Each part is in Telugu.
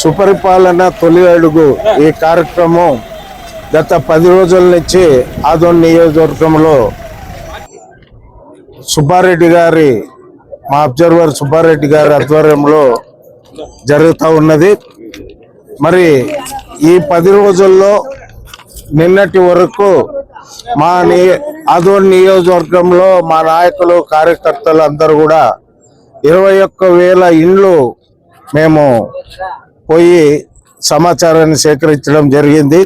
సుపరిపాలన తొలి అడుగు ఈ కార్యక్రమం గత పది రోజుల నుంచి ఆదోన్ నియోజకవర్గంలో సుబ్బారెడ్డి గారి మా అబ్జర్వర్ సుబ్బారెడ్డి గారి ఆధ్వర్యంలో జరుగుతూ ఉన్నది. మరి ఈ పది రోజుల్లో నిన్నటి వరకు మా ని ఆదోన్ నియోజకవర్గంలో మా నాయకులు కార్యకర్తలు అందరూ కూడా ఇరవై ఒక్క వేల ఇండ్లు మేము పోయి సమాచారాన్ని సేకరించడం జరిగింది.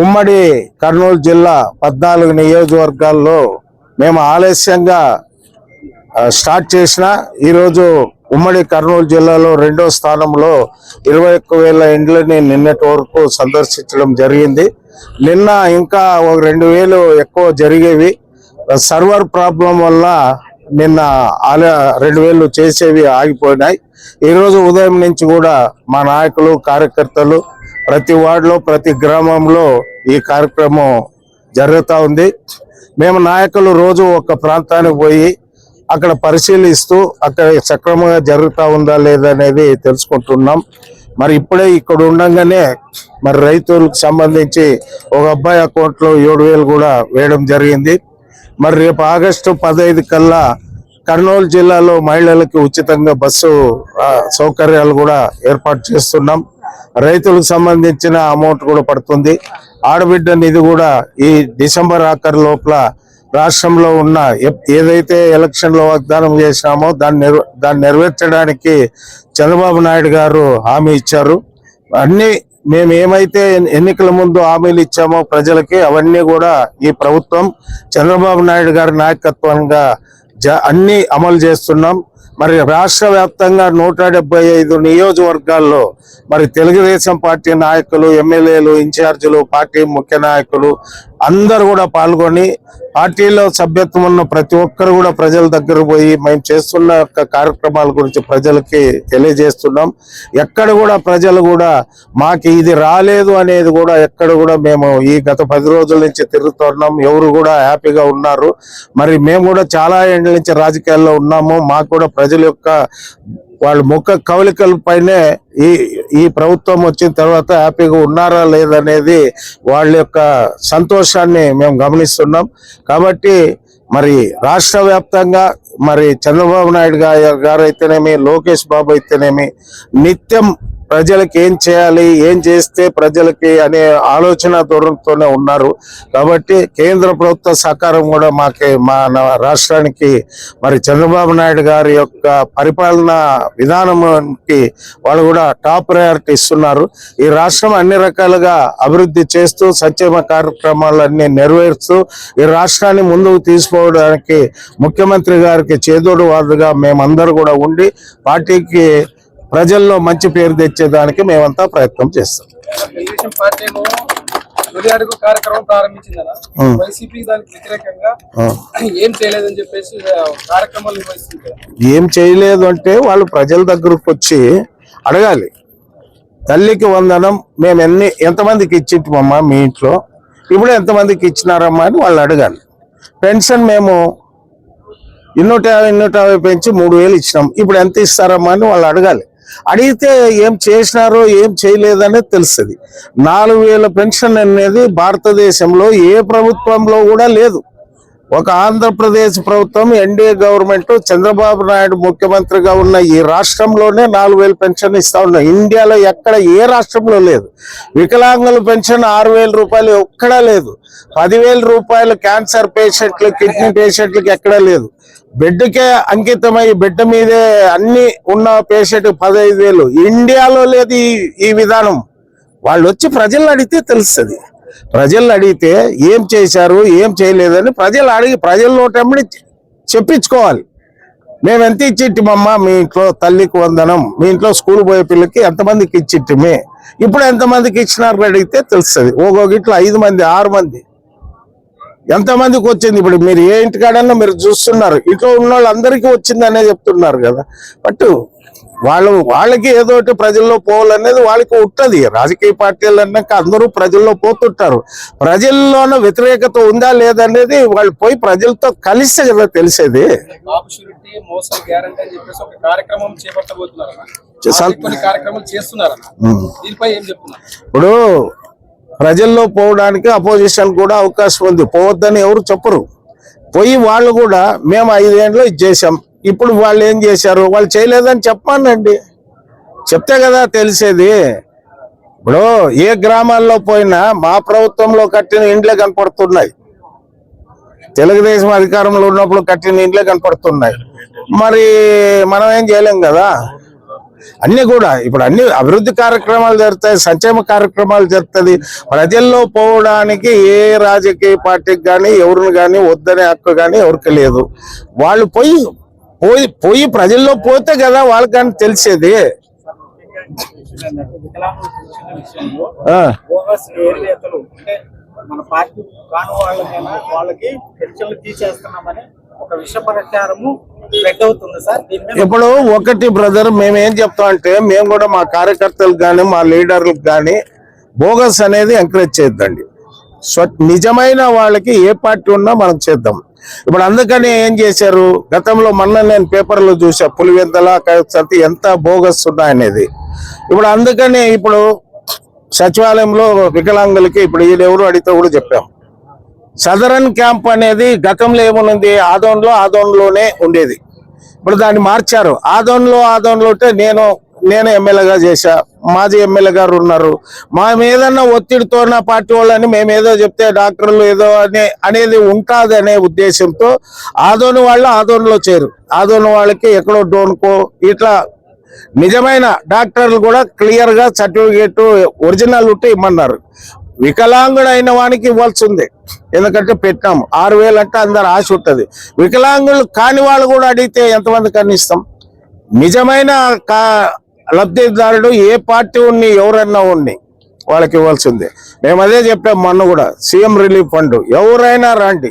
ఉమ్మడి కర్నూలు జిల్లా పద్నాలుగు నియోజకవర్గాల్లో మేము ఆలస్యంగా స్టార్ట్ చేసిన ఈరోజు ఉమ్మడి కర్నూలు జిల్లాలో రెండో స్థానంలో ఇరవై ఒక్క వేల ఇండ్లని నిన్నటి వరకు సందర్శించడం జరిగింది. నిన్న ఇంకా ఒక రెండు వేలు ఎక్కువ జరిగేవి. సర్వర్ ప్రాబ్లం వల్ల నిన్న ఆలయ రెండు వేలు చేసేవి ఆగిపోయినాయి. ఈరోజు ఉదయం నుంచి కూడా మా నాయకులు కార్యకర్తలు ప్రతి వార్డులో ప్రతి గ్రామంలో ఈ కార్యక్రమం జరుగుతూ ఉంది. మేము నాయకులు రోజు ఒక ప్రాంతానికి పోయి అక్కడ పరిశీలిస్తూ అక్కడ సక్రమంగా జరుగుతూ ఉందా లేదా అనేది తెలుసుకుంటున్నాం. మరి ఇప్పుడే ఇక్కడ ఉండగానే మరి రైతులకు సంబంధించి ఒక అబ్బాయి అకౌంట్లో ఏడు వేలు కూడా వేయడం జరిగింది. మరి రేపు ఆగస్టు పదహైదు కల్లా కర్నూలు జిల్లాలో మహిళలకు ఉచితంగా బస్సు సౌకర్యాలు కూడా ఏర్పాటు చేస్తున్నాం. రైతులకు సంబంధించిన అమౌంట్ కూడా పడుతుంది. ఆడబిడ్డ నిధి కూడా ఈ డిసెంబర్ ఆఖరి లోపల రాష్ట్రంలో ఉన్న ఎప్- ఏదైతే ఎలక్షన్లో వాగ్దానం చేసినామో దాన్ని దాన్ని నెరవేర్చడానికి చంద్రబాబు నాయుడు గారు హామీ ఇచ్చారు. అన్ని మేము ఏమైతే ఎన్నికల ముందు హామీలు ఇచ్చామో ప్రజలకి అవన్నీ కూడా ఈ ప్రభుత్వం చంద్రబాబు నాయుడు గారి నాయకత్వంగా జ- అన్ని అమలు చేస్తున్నాం. మరి రాష్ట్ర వ్యాప్తంగా నూట డెబ్బై ఐదు నియోజకవర్గాల్లో మరి తెలుగుదేశం పార్టీ నాయకులు ఎమ్మెల్యేలు ఇన్ఛార్జీలు పార్టీ ముఖ్య నాయకులు అందరు కూడా పాల్గొని పార్టీలో సభ్యత్వం ఉన్న ప్రతి ఒక్కరు కూడా ప్రజల దగ్గర పోయి మేము చేస్తున్న యొక్క కార్యక్రమాల గురించి ప్రజలకి తెలియజేస్తున్నాం. ఎక్కడ కూడా ప్రజలు కూడా మాకు ఇది రాలేదు అనేది కూడా ఎక్కడ కూడా మేము ఈ గత పది రోజుల నుంచి తిరుగుతున్నాం ఎవరు కూడా హ్యాపీగా ఉన్నారు. మరి మేము కూడా చాలా ఏళ్ళ నుంచి రాజకీయాల్లో ఉన్నాము. మాకు కూడా ప్రజల యొక్క వాళ్ళ ముఖ కవలికల పైనే ఈ ఈ ప్రభుత్వం వచ్చిన తర్వాత హ్యాపీగా ఉన్నారా లేదనేది వాళ్ళ యొక్క సంతోషాన్ని మేము గమనిస్తున్నాం. కాబట్టి మరి రాష్ట్ర వ్యాప్తంగా మరి చంద్రబాబు నాయుడు గారు గారు అయితేనేమి లోకేష్ బాబు అయితేనేమి నిత్యం ప్రజలకి ఏం చేయాలి ఏం చేస్తే ప్రజలకి అనే ఆలోచన దూరంతోనే ఉన్నారు. కాబట్టి కేంద్ర ప్రభుత్వ సహకారం కూడా మాకి మా నా- రాష్ట్రానికి మరి చంద్రబాబు నాయుడు గారి యొక్క పరిపాలన విధానానికి వాళ్ళు కూడా టాప్ ప్రయారిటీ ఇస్తున్నారు. ఈ రాష్ట్రం అన్ని రకాలుగా అభివృద్ధి చేస్తూ సంక్షేమ కార్యక్రమాలన్నీ నెరవేరుస్తూ ఈ రాష్ట్రాన్ని ముందుకు తీసుకోవడానికి ముఖ్యమంత్రి గారికి చేదోడు వారుగా మేమందరూ కూడా ఉండి పార్టీకి ప్రజల్లో మంచి పేరు తెచ్చేదానికి మేమంతా ప్రయత్నం చేస్తాం. తొలి అడుగు కార్యక్రమం. వైసీపీ దానికి వ్యతిరేకంగా. ఏం చేయలేదని చెప్పేసి ఆ, కార్యక్రమాలు నిర్వహిస్తుంది ఏం చేయలేదు అంటే వాళ్ళు ప్రజల దగ్గరకు వచ్చి అడగాలి. తల్లికి వందనం మేము ఎన్ని ఎంతమందికి ఇచ్చింటామమ్మా మీ ఇంట్లో? ఇప్పుడు ఎంతమందికి ఇచ్చినారమ్మా అని వాళ్ళు అడగాలి. పెన్షన్ మేము ఇన్నూట యాభై ఇన్నూట యాభై పెంచి మూడు వేలు ఇచ్చినాం. ఇప్పుడు ఎంత ఇస్తారమ్మా అని వాళ్ళు అడగాలి. అడిగితే ఏం చేసినారో ఏం చేయలేదనేది తెలుస్తుంది. నాలుగు వేల పెన్షన్ అనేది భారతదేశంలో ఏ ప్రభుత్వంలో కూడా లేదు. ఒక ఆంధ్రప్రదేశ్ ప్రభుత్వం ఎన్డీఏ గవర్నమెంట్ చంద్రబాబు నాయుడు ముఖ్యమంత్రిగా ఉన్న ఈ రాష్ట్రంలోనే నాలుగు వేలు పెన్షన్ ఇస్తా ఉన్నాయి ఇండియాలో ఎక్కడ ఏ రాష్ట్రంలో లేదు. వికలాంగుల పెన్షన్ ఆరు వేల రూపాయలు ఎక్కడా లేదు. పదివేల రూపాయలు క్యాన్సర్ పేషెంట్లు కిడ్నీ పేషెంట్లకు ఎక్కడా లేదు. బెడ్కే అంకితమై బెడ్ మీదే అన్ని ఉన్న పేషెంట్ పదహైదు వేలు. ఇండియాలో లేదు ఈ ఈ విధానం. వాళ్ళు వచ్చి ప్రజలను అడిగితే తెలుస్తుంది. ప్రజల్ని అడిగితే ఏం చేశారు ఏం చేయలేదని ప్రజలు అడిగి ప్రజల నోటమ్మడి చెప్పించుకోవాలి. మేము ఎంత ఇచ్చిట్టిమమ్మా మీ ఇంట్లో తల్లికి వందనం మీ ఇంట్లో స్కూల్ పోయే పిల్లకి ఎంతమందికి ఇచ్చిట్టిమే? ఇప్పుడు ఎంతమందికి ఇచ్చినారు అడిగితే తెలుస్తుంది. ఒక్కొక్క ఇంట్లో ఐదు మంది ఆరు మంది. ఎంతమందికి వచ్చింది? ఇప్పుడు మీరు ఏ ఇంటికాడన్నా మీరు చూస్తున్నారు. ఇంట్లో ఉన్న వాళ్ళందరికీ వచ్చిందనే చెప్తున్నారు కదా. బట్ వాళ్ళు వాళ్ళకి ఏదో ఒకటి ప్రజల్లో పోవాలనేది వాళ్ళకి ఉంటది. రాజకీయ పార్టీలు అన్నాక అందరూ ప్రజల్లో పోతుంటారు. ప్రజల్లోన వ్యతిరేకత ఉందా లేదనేది వాళ్ళు పోయి ప్రజలతో కలిస్తే కదా తెలిసేది. ఇప్పుడు ప్రజల్లో పోవడానికి అపోజిషన్ కూడా అవకాశం ఉంది. పోవద్దని ఎవరు చెప్పరు. పోయి వాళ్ళు కూడా మేము ఐదేళ్ళు ఇది చేసాం ఇప్పుడు వాళ్ళు ఏం చేశారు? వాళ్ళు చేయలేదని చెప్పానండి. చెప్తే కదా తెలిసేది. ఇప్పుడు ఏ గ్రామాల్లో పోయినా మా ప్రభుత్వంలో కట్టిన ఇండ్లే కనపడుతున్నాయి. తెలుగుదేశం అధికారంలో ఉన్నప్పుడు కట్టిన ఇండ్లే కనపడుతున్నాయి. మరి మనం ఏం చేయలేం కదా? అన్ని కూడా ఇప్పుడు అన్ని అభివృద్ధి కార్యక్రమాలు జరుగుతాయి సంక్షేమ కార్యక్రమాలు జరుగుతుంది ప్రజల్లో పోవడానికి ఏ రాజకీయ పార్టీకి కానీ ఎవరిని కానీ వద్దనే హక్కు కానీ ఎవరికి లేదు. వాళ్ళు పోయి పోయి పోయి ప్రజల్లో పోతే కదా వాళ్ళకని తెలిసేది. మన పార్టీ కాని వాళ్ళకైనా వాళ్ళకి పెన్షన్లు తీసేస్తున్నామని ఒక విష ప్రచారము ఇప్పుడు ఒకటి బ్రదర్ మేము ఏం చెప్తాం అంటే మేము కూడా మా కార్యకర్తలకు కానీ మా లీడర్లకు కానీ బోగస్ అనేది ఎంకరేజ్ చేద్దండి నిజమైన వాళ్ళకి ఏ పార్టీ ఉన్నా మనం చేద్దాం. ఇప్పుడు అందుకని ఏం చేశారు? గతంలో మొన్న నేను పేపర్లో చూసా పులివెంతల సతి ఎంత బోగస్ ఉన్నాయనేది. ఇప్పుడు అందుకని ఇప్పుడు సచివాలయంలో వికలాంగులకి ఇప్పుడు ఎవరు అడిగితే కూడా చెప్పాం. సదరన్ క్యాంప్ అనేది గతంలో ఏమనుంది ఆదోన్లో ఆదోన్లోనే ఉండేది. ఇప్పుడు దాన్ని మార్చారు. ఆదోన్లో ఆదోన్లో ఉంటే నేను నేను ఎమ్మెల్యేగా చేశా. మాజీ ఎమ్మెల్యే గారు ఉన్నారు. మా ఏదన్నా ఒత్తిడితో నా పార్టీ వాళ్ళని మేము ఏదో చెప్తే డాక్టర్లు ఏదో అనే అనేది ఉంటుంది అనే ఉద్దేశంతో ఆదోని వాళ్ళు ఆదోన్లో చేరు. ఆదోని వాళ్ళకి ఎక్కడో డోన్కో ఇట్లా నిజమైన డాక్టర్లు కూడా క్లియర్గా సర్టిఫికేట్ ఒరిజినల్ ఉంటే ఇమ్మన్నారు. వికలాంగుడు అయిన వానికి ఇవ్వాల్సిందే. ఎందుకంటే పెట్టాం ఆరు వేలు అంటే అందరు ఆశ ఉంటుంది. వికలాంగులు కాని వాళ్ళు కూడా అడిగితే ఎంతమంది కనిస్తాం నిజమైన కా లబ్ధిదారుడు ఏ పార్టీ ఉన్ని ఎవరన్నా ఉన్ని వాళ్ళకి ఇవ్వాల్సిందే. మేము అదే చెప్పాం మొన్న కూడా సీఎం రిలీఫ్ ఫండ్. ఎవరైనా రండి.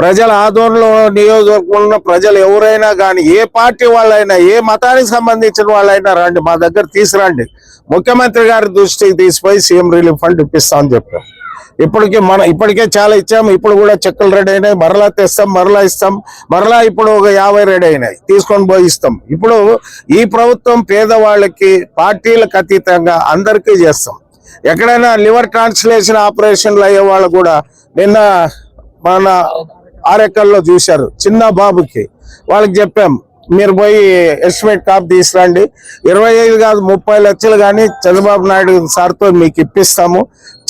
ప్రజల ఆధ్వర్యంలో నియోజకవర్గంలో ఉన్న ప్రజలు ఎవరైనా కానీ ఏ పార్టీ వాళ్ళైనా ఏ మతానికి సంబంధించిన వాళ్ళైనా రండి. మా దగ్గర తీసుకురండి. ముఖ్యమంత్రి గారి దృష్టికి తీసిపోయి సీఎం రిలీఫ్ ఫండ్ ఇప్పిస్తామని చెప్పాం. ఇప్పటికే మన ఇప్పటికే చాలా ఇచ్చాం ఇప్పుడు కూడా చెక్కలు రెడీ అయినాయి. మరలా తెస్తాం మరలా ఇస్తాం. మరలా ఇప్పుడు ఒక యాభై రెడీ అయినాయి. తీసుకొని పోయి ఇస్తాం. ఇప్పుడు ఈ ప్రభుత్వం పేదవాళ్ళకి పార్టీలకు అతీతంగా అందరికీ చేస్తాం. ఎక్కడైనా లివర్ ట్రాన్స్లేషన్ ఆపరేషన్లు అయ్యే వాళ్ళు కూడా నిన్న మన ఆరెక్కల్లో చూశారు. చిన్న బాబుకి. వాళ్ళకి చెప్పాం. మీరు పోయి ఎస్టిమేట్ కాపీ తీసుకురండి. ఇరవై ఐదు కాదు ముప్పై లక్షలు కానీ చంద్రబాబు నాయుడు సార్తో మీకు ఇప్పిస్తాము.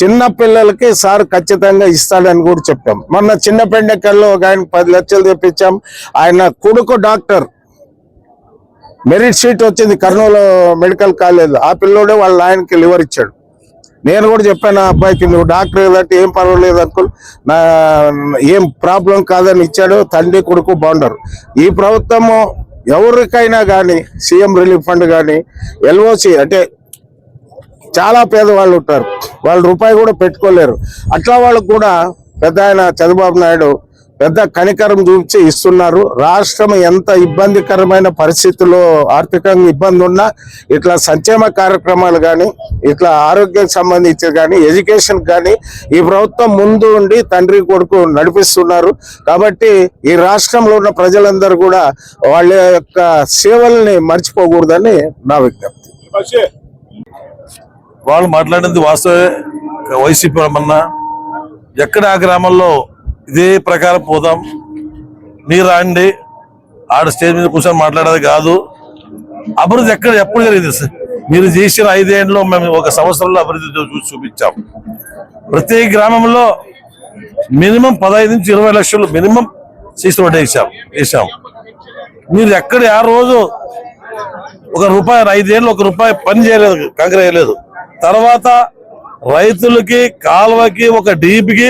చిన్న పిల్లలకి సార్ ఖచ్చితంగా ఇస్తాడని కూడా చెప్పాం. మొన్న చిన్న పెండెక్కల్లో ఒక ఆయన పది లక్షలు తెప్పించాం. ఆయన కొడుకు డాక్టర్. మెరిట్ షీట్ వచ్చింది కర్నూలు మెడికల్ కాలేజ్ ఆ పిల్లోడే వాళ్ళ ఆయనకి లివర్ ఇచ్చాడు. నేను కూడా చెప్పాను ఆ అబ్బాయికి నువ్వు డాక్టర్ ఏదంటే ఏం పర్వాలేదు అంకుల్. నా ఏం ప్రాబ్లం కాదని ఇచ్చాడు తండ్రి కొడుకు బాగుండరు ఈ ప్రభుత్వము ఎవరికైనా కానీ సీఎం రిలీఫ్ ఫండ్ కానీ ఎల్ఓసి అంటే చాలా పేదవాళ్ళు ఉంటారు. వాళ్ళు రూపాయి కూడా పెట్టుకోలేరు. అట్లా వాళ్ళకు కూడా పెద్ద ఆయన చంద్రబాబు నాయుడు పెద్ద కనికరం చూపించి ఇస్తున్నారు. రాష్ట్రం ఎంత ఇబ్బందికరమైన పరిస్థితుల్లో ఆర్థికంగా ఇబ్బంది ఉన్నా ఇట్లా సంక్షేమ కార్యక్రమాలు కానీ ఇట్లా ఆరోగ్యం సంబంధించి కానీ ఎడ్యుకేషన్ కానీ ఈ ప్రభుత్వం ముందు ఉండి తండ్రి కొడుకు నడిపిస్తున్నారు. కాబట్టి ఈ రాష్ట్రంలో ఉన్న ప్రజలందరూ కూడా వాళ్ళ యొక్క సేవల్ని మర్చిపోకూడదని నా విజ్ఞప్తి. వాళ్ళు మాట్లాడింది వాస్తవే వైసీపీ ఎక్కడ ఆ గ్రామంలో ఇదే ప్రకారం పోదాం. మీరు రండి. ఆడ స్టేజ్ మీద కూర్చొని మాట్లాడేది కాదు. అభివృద్ధి ఎక్కడ ఎప్పుడు జరిగింది? మీరు చేసిన ఐదేళ్ళలో మేము ఒక సంవత్సరంలో అభివృద్ధి చూసి చూపించాం. ప్రతి గ్రామంలో మినిమం పదహైదు నుంచి ఇరవై లక్షలు మినిమం సీసీ రోడ్ వేసాం వేసాం మీరు ఎక్కడ ఆ రోజు ఒక రూపాయి ఐదేళ్ళు ఒక రూపాయి పని చేయలేదు కంకర చేయలేదు తర్వాత రైతులకి కాలువకి ఒక డీప్కి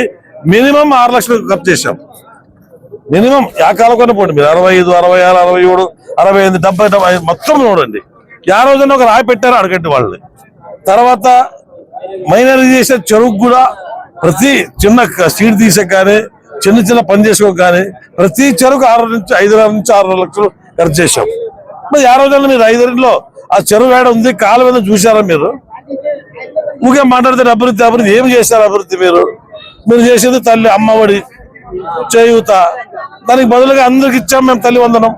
మినిమం ఆరు లక్షలు ఖర్చు చేశాం. మినిమం ఆ కాలం కొన్న పోండి మీరు. అరవై ఐదు అరవై ఆరు అరవై ఏడు అరవై ఎనిమిది డెబ్బై డెబ్బై ఐదు మొత్తం చూడండి. ఆ రోజున ఒక రాయి పెట్టారు అడగండి వాళ్ళని. తర్వాత మైనరైజేషన్ చెరుకు కూడా ప్రతి చిన్న సీడ్ తీసే కానీ చిన్న చిన్న పని చేసుకో కానీ ప్రతి చెరుకు ఆరు నుంచి ఐదు నుంచి ఆరు లక్షలు ఖర్చు చేశాం. మరి ఆ రోజుల్లో మీరు ఐదులో ఆ చెరువు వేడ ఉంది కాలు మీద చూసారా మీరు? ఊకే మాట్లాడితే అభివృద్ధి అభివృద్ధి. ఏం చేశారు అభివృద్ధి మీరు? మీరు చేసేది తల్లి అమ్మఒడి చేయూత. దానికి బదులుగా అందరికి ఇచ్చాం మేము తల్లి వందనం.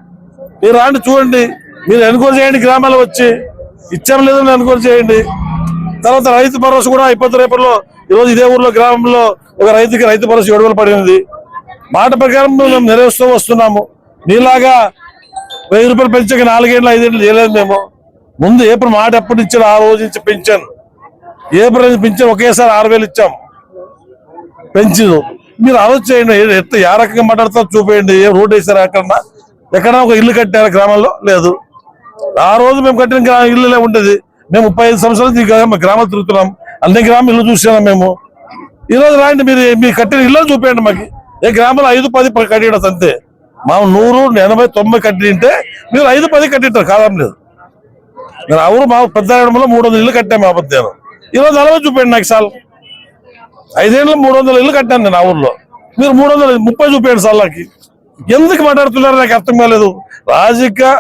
మీరు రాండి చూడండి. మీరు ఎన్క్వైరీ చేయండి గ్రామాలు వచ్చి. ఇచ్చాం లేదని ఎన్క్వైరీ చేయండి. తర్వాత రైతు భరోసా కూడా అయిపోతుంది రేపట్లో ఈరోజు ఇదే ఊర్లో గ్రామంలో ఒక రైతుకి రైతు భరోసా ఏడు పడింది. మాట ప్రకారం మేము నెరవేరుస్తూ వస్తున్నాము. నీలాగా వెయ్యి రూపాయలు పెంచక నాలుగేళ్ళు ఐదేళ్ళు చేయలేదు మేము. ముందు ఏప్రిల్ మాట ఎప్పుడు ఇచ్చారు ఆ రోజు నుంచి పెంచాను ఏప్రిల్ నుంచి పెంచాను ఒకేసారి ఆరు వేలు ఇచ్చాం. పెంచదు మీరు ఆలోచన చేయండి ఏ- ఏ రకంగా మాట్లాడతారో చూపేయండి. ఏ రోడ్ వేసారు ఎక్కడన్నా? ఎక్కడన్నా ఒక ఇల్లు కట్టారా గ్రామంలో? లేదు. ఆ రోజు మేము కట్టిన గ్రా- ఇల్లులే ఉండేది. మేము ముప్పై ఐదు సంవత్సరాల నుంచి గ్రామ- గ్రామాలు తిరుగుతున్నాం. అన్ని గ్రామం ఇల్లు చూసినాం మేము. ఈ రోజు రాండి మీరు మీ కట్టిన ఇల్లు చూపేయండి మాకు. ఏ గ్రామంలో ఐదు పది ప- కట్టిడదు అంతే. మా నూరు ఎనభై తొంభై కట్టింటే మీరు ఐదు పది కట్టింటారు. కాదం లేదు. మీరు ఆ మా పెద్ద మూడు వందల ఇల్లు కట్టాము మా మధ్యాహ్నం ఈరోజు నలభై చూపండి నాకు సార్ ఐదేళ్ళు మూడు వందల ఇల్లు కట్టాను నేను ఆ ఊర్లో. మీరు మూడు వందల ముప్పై చూపేయండి సార్లకి ఎందుకు మాట్లాడుతున్నారు నాకు అర్థం కాలేదు. రాజకీయ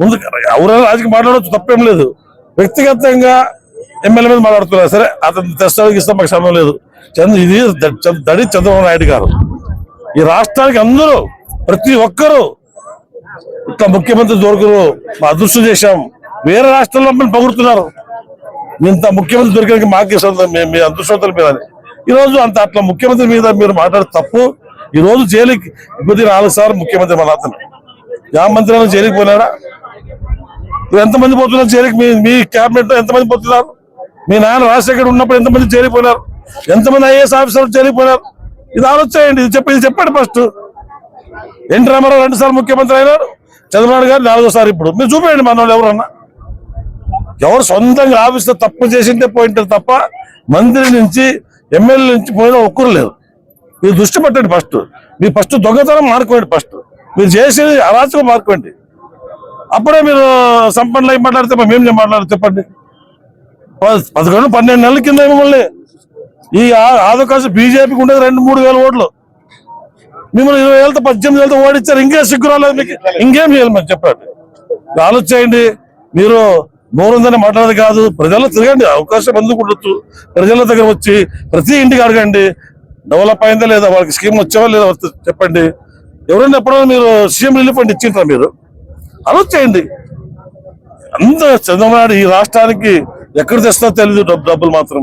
ముందు ఎవరైనా రాజకీయ మాట్లాడవచ్చు తప్పేం లేదు. వ్యక్తిగతంగా ఎమ్మెల్యే మీద మాట్లాడుతున్నారు. సరే అతను తెస్తానికి ఇస్తాం మాకు సమయం లేదు. చంద్ర ఇది దడి చంద్రబాబు నాయుడు గారు. ఈ రాష్ట్రానికి అందరూ ప్రతి ఒక్కరూ ఇట్లా ముఖ్యమంత్రి దొరకరు మా అదృష్టం చేశాం. వేరే రాష్ట్రాల్లో మమ్మల్ని పొగుడుతున్నారు. ఇంత ముఖ్యమంత్రి దొరికిన మాకే సొంతం మీ- అదృష్టవంతులు అదృష్టవంతుల ఈరోజు ఈ రోజు అంత అట్లా ముఖ్యమంత్రి మీద మీరు మాట్లాడే తప్పు. ఈ రోజు జైలుకి ఇప్పటి నాలుగు సార్లు ముఖ్యమంత్రి మన అతను. యా మంత్రి అయినా జైలుకి పోయినాడా ఎంతమంది పోతున్నారు జైలుకి? మీ మీ క్యాబినెట్లో ఎంతమంది పోతున్నారు? మీ నాన్న రాజశేఖర్ ఉన్నప్పుడు ఎంతమంది జైలుకి పోయినారు? ఎంతమంది ఐఏఎస్ ఆఫీసర్లు జైలుకి పోయినారు? ఇది ఆలోచించండి ఇది చెప్పి ఇది చెప్పండి ఫస్ట్ ఎన్టీ రామారావు రెండు సార్లు ముఖ్యమంత్రి అయినారు. చంద్రబాబు గారు నాలుగోసారి ఇప్పుడు. మీరు చూపేయండి మన వాళ్ళు ఎవరన్నా. ఎవరు సొంతంగా ఆఫీస్లో తప్పు చేసింటే పోయింటారు తప్ప మంత్రి నుంచి ఎమ్మెల్యే నుంచి పోయిన ఒక్కరు లేరు. మీరు దృష్టి పెట్టండి ఫస్ట్. మీరు ఫస్ట్ దొంగతనం మార్కోండి ఫస్ట్. మీరు చేసేది అరాచకం మార్కోండి. అప్పుడే మీరు సంపన్నులు మాట్లాడితే మరి మేము మాట్లాడాలి చెప్పండి. పదకొండు పన్నెండు నెలల కింద మిమ్మల్ని ఈ ఆ- ఆదోకాశం బీజేపీకి ఉండేది రెండు మూడు వేల ఓట్లు. మిమ్మల్ని ఇరవై ఏళ్ళతో పద్దెనిమిది ఏళ్ళతో ఓడిచ్చారు. ఇంకేం సిగ్గు రాలేదు మీకు. ఇంకేం చేయాలి మరి చెప్పండి. ఆలోచించండి. మీరు నోరుందని మాట్లాడదు కాదు. ప్రజల్లో తిరగండి అవకాశం అందుకుండొచ్చు. ప్రజల దగ్గర వచ్చి ప్రతి ఇంటికి అడగండి. డెవలప్ అయిందా లేదా వాళ్ళకి స్కీమ్ వచ్చావా లేదా చెప్పండి. ఎవరైనా ఎప్పుడైనా మీరు సీఎం రిలీఫ్ ఫండ్ ఇచ్చింటారా మీరు? చేయండి. అంత చంద్రబాబు ఈ రాష్ట్రానికి ఎక్కడ తెస్తా తెలియదు డబ్బు డబ్బులు మాత్రం.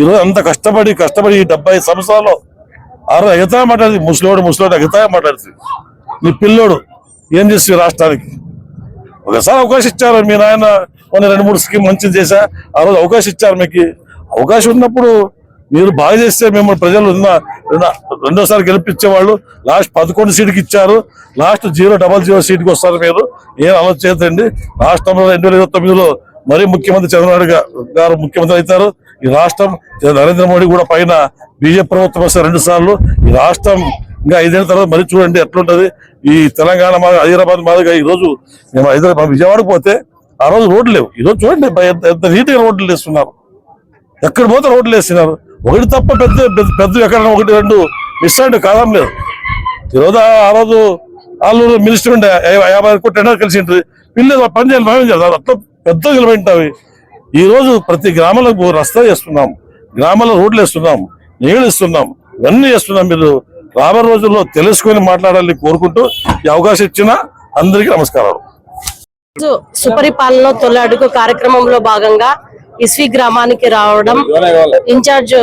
ఈరోజు అంత కష్టపడి కష్టపడి ఈ డెబ్బై సంవత్సరాలు ఆరు ఎగతాయ మాట్లాడింది ముసలోడు ముసలోడు ఎగతాయ మాట్లాడుతుంది. నీ పిల్లోడు ఏం చేస్తుంది రాష్ట్రానికి? ఒకసారి అవకాశం ఇచ్చారు మీ నాయన. కొన్ని రెండు మూడు స్కీమ్ మంచిది చేశా. ఆ రోజు అవకాశం ఇచ్చారు మీకు. అవకాశం ఉన్నప్పుడు మీరు బాగా చేస్తే మిమ్మల్ని ప్రజలు ఉన్న రెండోసారి గెలిపించేవాళ్ళు. లాస్ట్ పదకొండు సీటుకి ఇచ్చారు. లాస్ట్ జీరో డబల్ జీరో సీట్కి వస్తారు మీరు. ఏం ఆలోచించండి రాష్ట్రంలో రెండు వేల ఇరవై తొమ్మిదిలో మరీ ముఖ్యమంత్రి చంద్రబాబు గారు ముఖ్యమంత్రి అవుతారు. ఈ రాష్ట్రం నరేంద్ర మోడీ కూడా పైన బీజేపీ ప్రభుత్వం వస్తే రెండు సార్లు. ఈ రాష్ట్రం ఇంకా ఐదేళ్ళ తర్వాత మరీ చూడండి ఎట్లుంటది. ఈ తెలంగాణ మా హైదరాబాద్ మాదిరిగా ఈ రోజు మేము హైదరాబాద్ విజయవాడకు పోతే ఆ రోజు రోడ్లు లేవు. ఈ రోజు చూడండి ఎంత నీట్గా రోడ్లు వేస్తున్నారు. ఎక్కడ పోతే రోడ్లు వేస్తున్నారు. ఒకటి తప్ప పెద్ద పెద్ద- పెద్ద ఎక్కడ ఒకటి రెండు మిస్ అంటే కాదం లేదు. ఈరోజు ఆ- రోజు ఆలూరు మినిస్టర్ ఉండే యాభై కోట్ల టెండర్ కలిసి ఉంటుంది. పిల్లలు పని చేయాలి మేమేం చేయాలి. అట్లా పెద్ద నిలబెట్టావి ఈ రోజు ప్రతి గ్రామంలో రస్తా చేస్తున్నాం గ్రామాల్లో రోడ్లు వేస్తున్నాం. నీళ్ళు ఇస్తున్నాం. ఇవన్నీ చేస్తున్నాం మీరు. రాబోయే రోజుల్లో తెలుసుకొని మాట్లాడాలని కోరుకుంటూ ఈ అవకాశం ఇచ్చిన అందరికీ నమస్కారాలు. సుపరిపాలన తొలి అడుగు కార్యక్రమంలో భాగంగా ఇస్వి గ్రామానికి రావడం ఇన్ఛార్జ్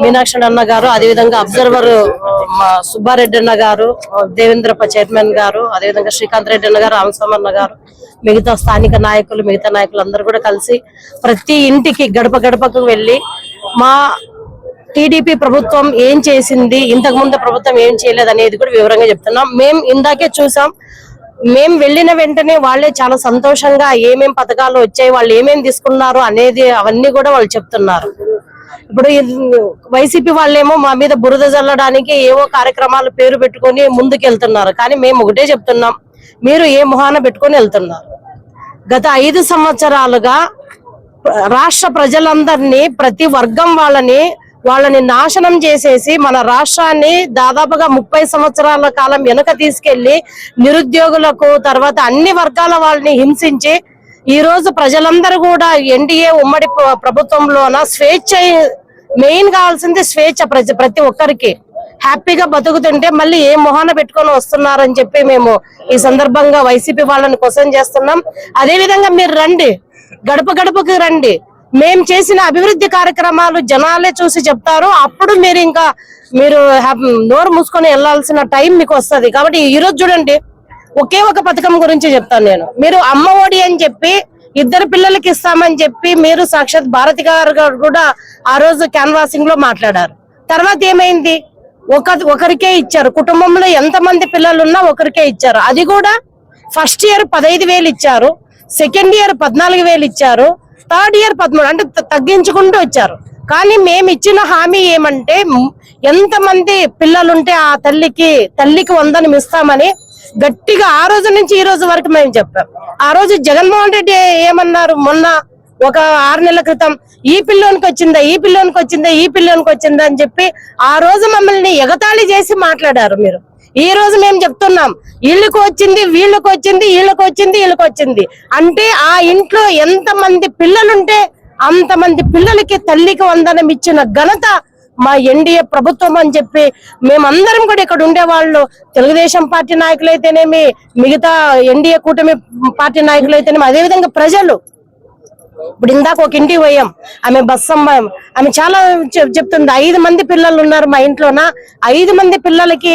మీనాక్షి అన్న గారు అదేవిధంగా అబ్జర్వర్ మా సుబ్బారెడ్డి అన్న గారు దేవేంద్రప్ప చైర్మన్ గారు అదేవిధంగా శ్రీకాంత్ రెడ్డి అన్న గారు రామస్వామి అన్న గారు మిగతా స్థానిక నాయకులు మిగతా నాయకులు అందరూ కూడా కలిసి ప్రతి ఇంటికి గడప గడపకు వెళ్ళి మా టీడీపీ ప్రభుత్వం ఏం చేసింది? ఇంతకు ముందు ప్రభుత్వం ఏం చేయలేదు అనేది కూడా వివరంగా చెప్తున్నాం. మేము ఇందాకే చూసాం. మేం వెళ్ళిన వెంటనే వాళ్ళే చాలా సంతోషంగా ఏమేం పథకాలు వచ్చాయి వాళ్ళు ఏమేం తీసుకున్నారు అనేది అవన్నీ కూడా వాళ్ళు చెప్తున్నారు. ఇప్పుడు వైసీపీ వాళ్ళేమో మా మీద బురద జల్లడానికి ఏవో కార్యక్రమాలు పేరు పెట్టుకొని ముందుకు వెళ్తున్నారు కానీ మేము ఒకటే చెప్తున్నాం. మీరు ఏ మొహాన పెట్టుకొని వెళ్తున్నారు. గత ఐదు సంవత్సరాలుగా రాష్ట్ర ప్రజలందరినీ ప్రతి వర్గం వాళ్ళని వాళ్ళని నాశనం చేసేసి మన రాష్ట్రాన్ని దాదాపుగా ముప్పై సంవత్సరాల కాలం వెనుక తీసుకెళ్ళి నిరుద్యోగులకు తర్వాత అన్ని వర్గాల వాళ్ళని హింసించి ఈ రోజు ప్రజలందరూ కూడా ఎన్డీఏ ఉమ్మడి ప్రభుత్వంలోన స్వేచ్ఛ మెయిన్ కావాల్సింది స్వేచ్ఛ ప్రతి ప్రతి ఒక్కరికి. హ్యాపీగా బతుకుతుంటే మళ్ళీ ఏ మొహాన పెట్టుకొని వస్తున్నారని చెప్పి మేము ఈ సందర్భంగా వైసీపీ వాళ్ళని క్వశ్చన్ చేస్తున్నాం. అదే విధంగా మీరు రండి. గడప గడపకి రండి. మేము చేసిన అభివృద్ధి కార్యక్రమాలు జనాలే చూసి చెప్తారు. అప్పుడు మీరు ఇంకా మీరు నోరు మూసుకొని వెళ్ళాల్సిన టైం మీకు వస్తుంది. కాబట్టి ఈ రోజు చూడండి ఒకే ఒక పథకం గురించి చెప్తాను నేను. మీరు అమ్మ ఒడి అని చెప్పి ఇద్దరు పిల్లలకి ఇస్తామని చెప్పి మీరు సాక్షాత్ భారతి గారు కూడా ఆ రోజు క్యాన్వాసింగ్లో మాట్లాడారు. తర్వాత ఏమైంది? ఒక ఒకరికే ఇచ్చారు. కుటుంబంలో ఎంత మంది పిల్లలు ఉన్నా ఒకరికే ఇచ్చారు. అది కూడా ఫస్ట్ ఇయర్ పదహైదు వేలు ఇచ్చారు. సెకండ్ ఇయర్ పద్నాలుగు వేలు ఇచ్చారు. థర్డ్ ఇయర్ పదమూడు అంటే తగ్గించుకుంటూ వచ్చారు. కానీ మేము ఇచ్చిన హామీ ఏమంటే ఎంతమంది పిల్లలుంటే ఆ తల్లికి తల్లికి వందనం ఇస్తామని గట్టిగా ఆ రోజు నుంచి ఈ రోజు వరకు మేము చెప్పాం. ఆ రోజు జగన్మోహన్ రెడ్డి ఏమన్నారు? మొన్న ఒక ఆరు నెలల క్రితం ఈ పిల్లోనికి వచ్చిందా ఈ పిల్లోనికి వచ్చిందా ఈ పిల్లోనికి వచ్చిందా అని చెప్పి ఆ రోజు మమ్మల్ని ఎగతాళి చేసి మాట్లాడారు మీరు. ఈ రోజు మేము చెప్తున్నాం వీళ్ళకి వచ్చింది వీళ్ళకు వచ్చింది వీళ్ళకు వచ్చింది వీళ్ళకి వచ్చింది. అంటే ఆ ఇంట్లో ఎంత మంది పిల్లలుంటే అంతమంది పిల్లలకి తల్లికి వందనం ఇచ్చిన ఘనత మా ఎన్డీఏ ప్రభుత్వం అని చెప్పి మేమందరం కూడా ఇక్కడ ఉండేవాళ్ళు. తెలుగుదేశం పార్టీ నాయకులైతేనేమి మిగతా ఎన్డీఏ కూటమి పార్టీ నాయకులైతేనేమి అదే విధంగా ప్రజలు. ఇప్పుడు ఇందాక ఒక ఇంటికి పోయాం ఆమె బస్సమ్మ ఆమె చాలా చెప్తుంది ఐదు మంది పిల్లలు ఉన్నారు మా ఇంట్లోన. ఐదు మంది పిల్లలకి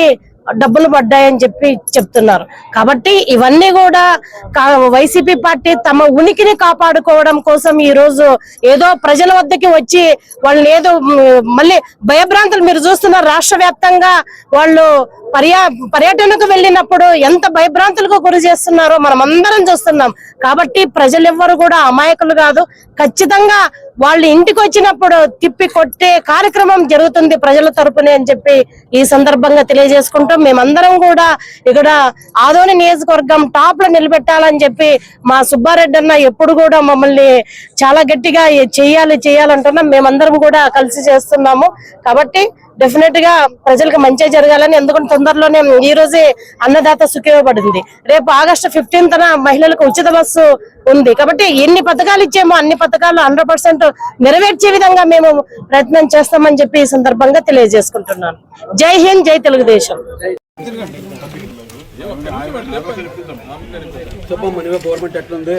డబ్బులు పడ్డాయని చెప్పి చెప్తున్నారు. కాబట్టి ఇవన్నీ కూడా వైసీపీ పార్టీ తమ ఉనికిని కాపాడుకోవడం కోసం ఈ రోజు ఏదో ప్రజల వద్దకి వచ్చి వాళ్ళని ఏదో మళ్ళీ భయభ్రాంతులు మీరు చూస్తున్నారు రాష్ట్ర వ్యాప్తంగా వాళ్ళు పర్యా పర్యటనకు వెళ్ళినప్పుడు ఎంత భయభ్రాంతులకు గురి చేస్తున్నారో మనం అందరం చూస్తున్నాం. కాబట్టి ప్రజలెవ్వరు కూడా అమాయకులు కాదు. ఖచ్చితంగా వాళ్ళు ఇంటికి వచ్చినప్పుడు తిప్పి కొట్టే కార్యక్రమం జరుగుతుంది ప్రజల తరపునే అని చెప్పి ఈ సందర్భంగా తెలియజేసుకుంటూ మేమందరం కూడా ఇక్కడ ఆదోని నియోజకవర్గం టాప్లో నిలబెట్టాలని చెప్పి మా సుబ్బారెడ్డి అన్న ఎప్పుడు కూడా మమ్మల్ని చాలా గట్టిగా చెయ్యాలి చేయాలంటున్నాం. మేమందరం కూడా కలిసి చేస్తున్నాము. కాబట్టి డెఫినెట్గా ప్రజలకు మంచి జరగాలని ఎందుకంటే తొందరలోనే ఈ రోజే అన్నదాత సుఖివ్వబడింది. రేపు ఆగస్టు ఫిఫ్టీన్త్ మహిళలకు ఉచిత బస్సు ఉంది. కాబట్టి ఎన్ని పథకాలు ఇచ్చేమో అన్ని పథకాలు హండ్రెడ్ పర్సెంట్ నెరవేర్చే విధంగా మేము ప్రయత్నం చేస్తామని చెప్పి ఈ సందర్భంగా తెలియజేసుకుంటున్నాను. జై హింద్ జై తెలుగుదేశం. చెప్పమ్మా నువ్వే గవర్నమెంట్ ఎట్లుంది?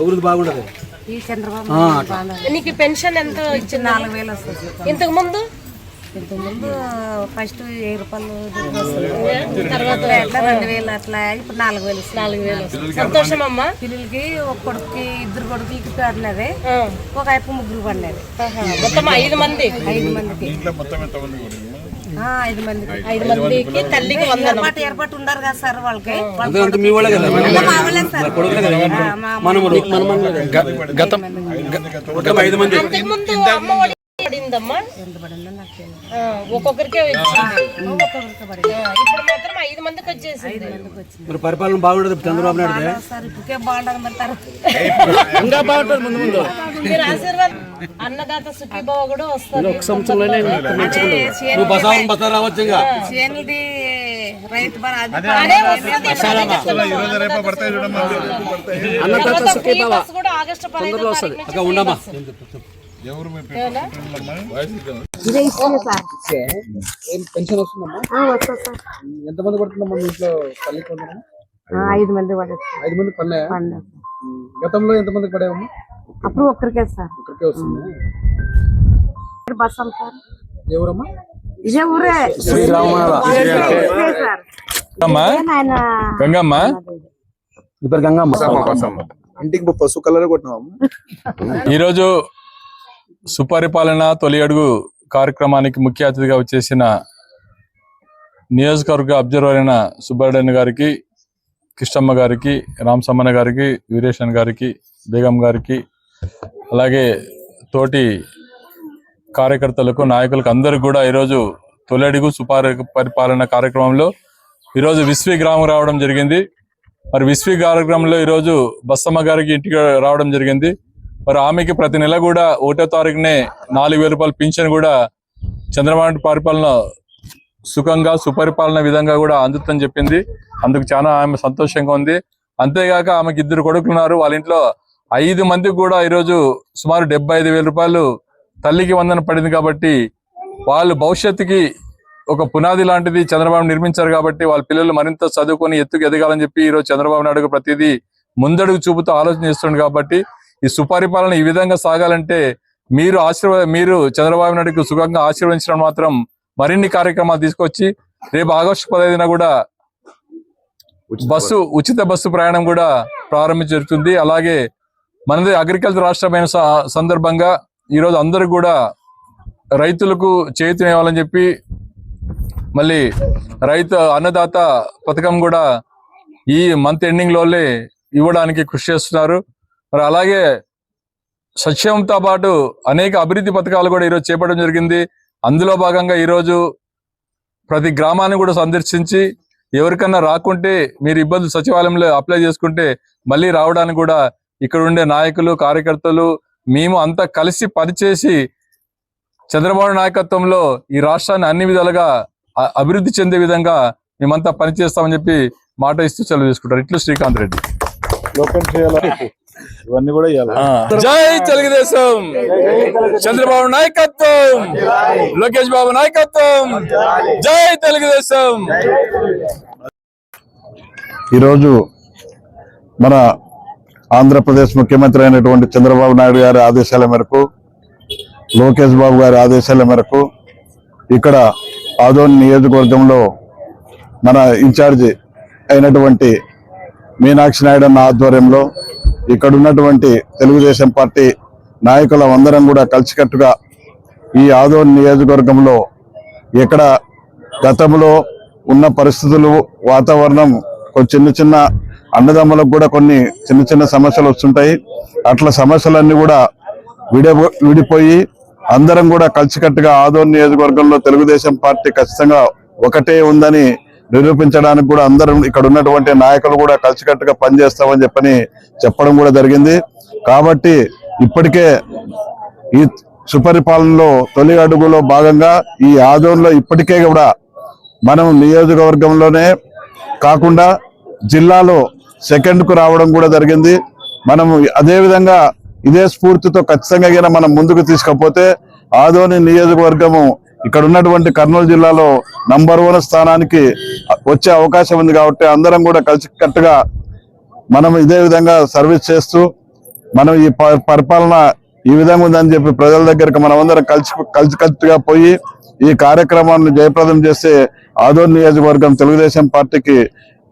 ఎవరిది బాగుండదు? ఈ చంద్రబాబు ఆ, నాయుడు అట్లా. బాగా నీకు పెన్షన్ ఎంత ఇచ్చింది? నాలుగు వేలు వస్తుంది. ఇంతకు ముందు? ఇంతకుముందు ఫస్ట్ వెయ్యి రూపాయలు. తర్వాత ఎట్లా రెండు వేలు అట్లా ఇప్పుడు నాలుగు వేలు. నాలుగు వేలు సంతోషం అమ్మా? పిల్లలకి ఒక కొడుకుకి ఇద్దరు కొడుకులకి పడినది. ఒక అయిపు ముగ్గురు పడినది. మొత్తం ఐదు మంది? ఐదు మందికి. ఆ, ఐదు మందికి ఐదు మందికి తల్లికి వందనం ఏర్పాటు ఏర్పాటు ఉన్నారు కదా సార్ వాళ్ళకి? గతం ఐదు మంది పడిందమ్మా ఎంత పడిందో నాకు తెలియదు. ఆ, ఒక్కొక్కరికే వచ్చింది. ఒక్కొక్కరికి పడింది. ఆ, ఇప్పుడు మాత్రం ఐదు మందికి వచ్చేసింది. మరి పరిపాలన బాగుండదు చంద్రబాబు నాయుడు సార్ ఇప్పటికే బాగుంటుంది మరి తర్వాత ఇంకా బాగుంటుంది ముందు ముందు. మీరు ఆశీర్వాదం అన్నదాత సుఖీభావ కూడా వస్తుంది. అదే చేను- నువ్వు బసావరం బసా రావచ్చు ఇంకా. చేనుది రైతు బస్ కూడా ఆగస్టు పదహైదో ఉండమ్మా. పెన్షన్ వస్తుందమ్మా? ఎంతమంది పడుతుందమ్మా మీ ఇంట్లో తల్లి కొందరు ఐదు మంది ఐదు మంది పన్నాయా గతంలో ఎంతమందికి పడాయమ్మా అప్పుడు ఒక్కరికే సార్. ఇక్కడికే వస్తుంది? బస్ సార్ ఎవరమ్మా? ఇదే ఊరే. ఇదే సార్. అమ్మా ఆయన గంగమ్మ? ఇద్దరు గంగమ్మ. ఇంటికి పసుపు కలర్ కొట్టినాము ఈరోజు సుపరిపాలన తొలి అడుగు కార్యక్రమానికి ముఖ్య అతిథిగా వచ్చేసిన నియోజకవర్గ అబ్జర్వర్ అయిన సుబ్బారెడ్డి గారికి కిష్టమ్మ గారికి రామసమ్మన్న గారికి వీరేషన్ గారికి బేగం గారికి అలాగే తోటి కార్యకర్తలకు నాయకులకు అందరికి కూడా ఈరోజు తొలి అడుగు సుపారి పరిపాలన కార్యక్రమంలో ఈరోజు విశ్వీ గ్రామం రావడం జరిగింది. మరి విశ్వీ కార్యక్రమంలో ఈరోజు బస్సమ్మ గారికి ఇంటికి రావడం జరిగింది. మరి ఆమెకి ప్రతి నెల కూడా ఒకటో తారీఖునే నాలుగు వేల రూపాయల పింఛన్ కూడా చంద్రబాబు పరిపాలన సుఖంగా సుపరిపాలన విధంగా కూడా అందుతుందని చెప్పింది. అందుకు చాలా ఆమె సంతోషంగా ఉంది. అంతేగాక ఆమెకి ఇద్దరు కొడుకులున్నారు. వాళ్ళ ఇంట్లో ఐదు మందికి కూడా ఈరోజు సుమారు డెబ్బై ఐదు వేల రూపాయలు తల్లికి వందన పడింది కాబట్టి వాళ్ళు భవిష్యత్తుకి ఒక పునాది లాంటిది చంద్రబాబు నిర్మించారు కాబట్టి వాళ్ళ పిల్లలు మరింత చదువుకొని ఎత్తుకు ఎదగాలని చెప్పి ఈరోజు చంద్రబాబు నాయుడు ప్రతిదీ ముందడుగు చూపుతూ ఆలోచన చేస్తుండే కాబట్టి ఈ సుపరిపాలన ఈ విధంగా సాగాలంటే మీరు ఆశీర్వాద మీరు చంద్రబాబు నాయుడుకి సుఖంగా ఆశీర్వదించడం మాత్రం మరిన్ని కార్యక్రమాలు తీసుకొచ్చి రేపు ఆగస్టు పదహైదున కూడా బస్సు ఉచిత బస్సు ప్రయాణం కూడా ప్రారంభించ జరుగుతుంది. అలాగే మనది అగ్రికల్చర్ రాష్ట్రమైన సందర్భంగా ఈరోజు అందరూ కూడా రైతులకు చేతినివ్వాలని చెప్పి మళ్ళీ రైతు అన్నదాత పథకం కూడా ఈ మంత్ ఎండింగ్లోనే ఇవ్వడానికి కృషి చేస్తున్నారు. మరి అలాగే సత్యంతో పాటు అనేక అభివృద్ధి పథకాలు కూడా ఈరోజు చేపట్టడం జరిగింది. అందులో భాగంగా ఈరోజు ప్రతి గ్రామాన్ని కూడా సందర్శించి ఎవరికన్నా రాకుంటే మీరు ఇబ్బందులు సచివాలయంలో అప్లై చేసుకుంటే మళ్ళీ రావడానికి కూడా ఇక్కడ ఉండే నాయకులు కార్యకర్తలు మేము అంతా కలిసి పనిచేసి చంద్రబాబు నాయకత్వంలో ఈ రాష్ట్రాన్ని అన్ని విధాలుగా అభివృద్ధి చెందే విధంగా మేమంతా పనిచేస్తామని చెప్పి మాట ఇస్తూ సెలవు తీసుకుంటారు. ఇట్లు శ్రీకాంత్ రెడ్డి. ఇవన్నీ కూడా జై తెలుగుదేశం. చంద్రబాబు నాయకత్వం. లోకేష్ బాబు నాయకత్వం. జై తెలుగుదేశం. ఈరోజు మన ఆంధ్రప్రదేశ్ ముఖ్యమంత్రి అయినటువంటి చంద్రబాబు నాయుడు గారి ఆదేశాల మేరకు లోకేష్ బాబు గారి ఆదేశాల మేరకు ఇక్కడ ఆదోని నియోజకవర్గంలో మన ఇన్ఛార్జి అయినటువంటి మీనాక్షి నాయుడు అన్న ఆధ్వర్యంలో ఇక్కడ ఉన్నటువంటి తెలుగుదేశం పార్టీ నాయకుల అందరం కూడా కలిసికట్టుగా ఈ ఆదోని నియోజకవర్గంలో ఎక్కడ గతంలో ఉన్న పరిస్థితులు వాతావరణం కొన్ని చిన్న చిన్న అన్నదమ్ములకు కూడా కొన్ని చిన్న చిన్న సమస్యలు వస్తుంటాయి. అట్లా సమస్యలన్నీ కూడా విడి విడిపోయి అందరం కూడా కలిసికట్టుగా ఆదో నియోజకవర్గంలో తెలుగుదేశం పార్టీ ఖచ్చితంగా ఒకటే ఉందని నిరూపించడానికి కూడా అందరం ఇక్కడ ఉన్నటువంటి నాయకులు కూడా కలిసికట్టుగా పనిచేస్తామని చెప్పని చెప్పడం కూడా జరిగింది. కాబట్టి ఇప్పటికే ఈ సుపరిపాలనలో తొలి అడుగులో భాగంగా ఈ ఆదోన్లో ఇప్పటికే కూడా మనం నియోజకవర్గంలోనే కాకుండా జిల్లాలో సెకండ్కు రావడం కూడా జరిగింది. మనం అదేవిధంగా ఇదే స్ఫూర్తితో ఖచ్చితంగా మనం ముందుకు తీసుకపోతే ఆదోని నియోజకవర్గము ఇక్కడ ఉన్నటువంటి కర్నూలు జిల్లాలో నంబర్ వన్ స్థానానికి వచ్చే అవకాశం ఉంది కాబట్టి అందరం కూడా కలిసికట్టుగా మనం ఇదే విధంగా సర్వీస్ చేస్తూ మనం ఈ ప- పరిపాలన ఈ విధంగా ఉందని చెప్పి ప్రజల దగ్గరకు మనం అందరం కలిసి కలిసికట్టుగా పోయి ఈ కార్యక్రమాన్ని జయప్రదం చేసే ఆదోన్ నియోజకవర్గం తెలుగుదేశం పార్టీకి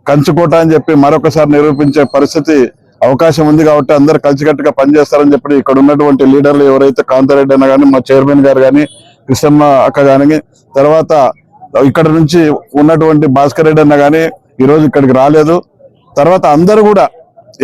కంచుకోట అని చెప్పి మరొకసారి నిరూపించే పరిస్థితి అవకాశం ఉంది కాబట్టి అందరు కలిసికట్టుగా పనిచేస్తారని చెప్పి ఇక్కడ ఉన్నటువంటి లీడర్లు ఎవరైతే కాంతారెడ్డి అన్న కానీ మా చైర్మన్ గారు కానీ కృష్ణమ్మ అక్క కానీ తర్వాత ఇక్కడ నుంచి ఉన్నటువంటి భాస్కర్ రెడ్డి అన్న కానీ ఈ రోజు ఇక్కడికి రాలేదు. తర్వాత అందరూ కూడా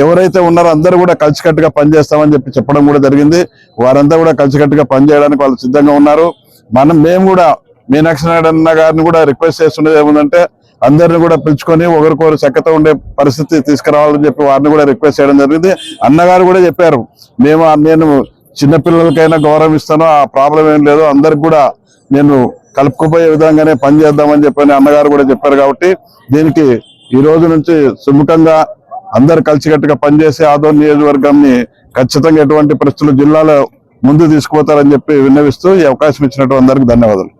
ఎవరైతే ఉన్నారో అందరూ కూడా కలిసికట్టుగా పనిచేస్తామని చెప్పి చెప్పడం కూడా జరిగింది. వారంతా కూడా కలిసికట్టుగా పనిచేయడానికి వాళ్ళు సిద్ధంగా ఉన్నారు. మనం మేము కూడా మీనాక్షి నాయుడు అన్న గారిని కూడా రిక్వెస్ట్ చేస్తున్నది ఏముందంటే అందరిని కూడా పిలుచుకొని ఒకరికొకరు చక్కతో ఉండే పరిస్థితి తీసుకురావాలని చెప్పి వారిని కూడా రిక్వెస్ట్ చేయడం జరిగింది. అన్నగారు కూడా చెప్పారు మేము నేను చిన్నపిల్లలకైనా గౌరవం ఇస్తాను ఆ ప్రాబ్లం ఏం లేదు. అందరికి కూడా నేను కలుపుకుపోయే విధంగానే పనిచేద్దామని చెప్పని అన్నగారు కూడా చెప్పారు కాబట్టి దీనికి ఈ రోజు నుంచి సుముఖంగా అందరు కలిసికట్టుగా పనిచేసే ఆదోన్ నియోజకవర్గాన్ని ఖచ్చితంగా ఎటువంటి పరిస్థితులు జిల్లాలో ముందు తీసుకుపోతారని చెప్పి విన్నవిస్తూ ఈ అవకాశం ఇచ్చినట్టు అందరికి ధన్యవాదాలు.